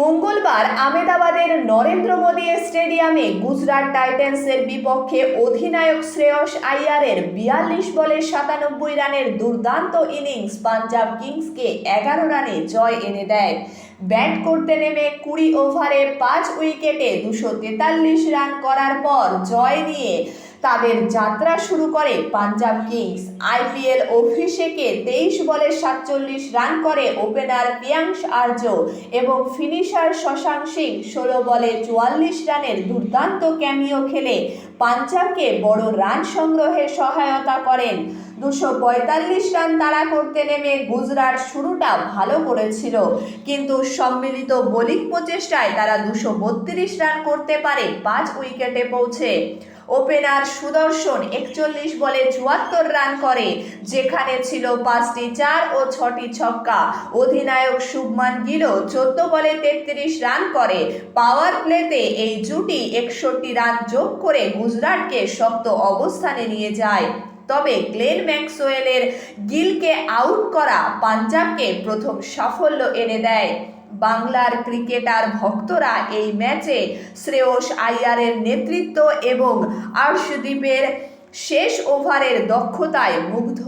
মঙ্গলবার আমেদাবাদের নরেন্দ্র মোদী স্টেডিয়ামে গুজরাট টাইটান্সের বিপক্ষে অধিনায়ক শ্রেয়স আইয়ারের বিয়াল্লিশ বলে সাতানব্বই রানের দুর্দান্ত ইনিংস পাঞ্জাব কিংসকে এগারো রানে জয় এনে দেয়। ব্যাট করতে নেমে কুড়ি ওভারে পাঁচ উইকেটে দুশো তেতাল্লিশ রান করার পর জয় নিয়ে তাদের যাত্রা শুরু করে পাঞ্জাব কিংস। আইপিএল অভিষেকে তেইশ বলে সাতচল্লিশ রান করে ওপেনার পিয়াংশ আর্য এবং ফিনিশার শশাঙ্ক সিং ষোলো বলে চুয়াল্লিশ রানের দুর্দান্ত ক্যামিও খেলে পাঞ্জাবকে বড় রান সংগ্রহে সহায়তা করেন। দুশো পঁয়তাল্লিশ রান তাড়া করতে নেমে গুজরাট শুরুটা ভালো করেছিল। কিন্তু সম্মিলিত বোলিং প্রচেষ্টায় তারা দুশো বত্রিশ রান করতে পারে পাঁচ উইকেটে পৌঁছে। ওপেনার সুদর্শন একচল্লিশ বলে চুয়াত্তর রান করে, যেখানে ছিল পাঁচটি চার ও ছটি ছক্কা। অধিনায়ক শুভমান গিলও চোদ্দ বলে তেত্রিশ রান করে। পাওয়ার প্লেতে এই জুটি একষট্টি রান যোগ করে গুজরাটকে শক্ত অবস্থানে নিয়ে যায়। তবে গ্লেন ম্যাক্সওয়েলের গিলকে আউট করা পাঞ্জাবকে প্রথম সাফল্য এনে দেয়। বাংলার ক্রিকেটার ভক্তরা এই ম্যাচে শ্রেয়স আইয়ারের নেতৃত্ব এবং আর্শদীপের শেষ ওভারের দক্ষতায় মুগ্ধ।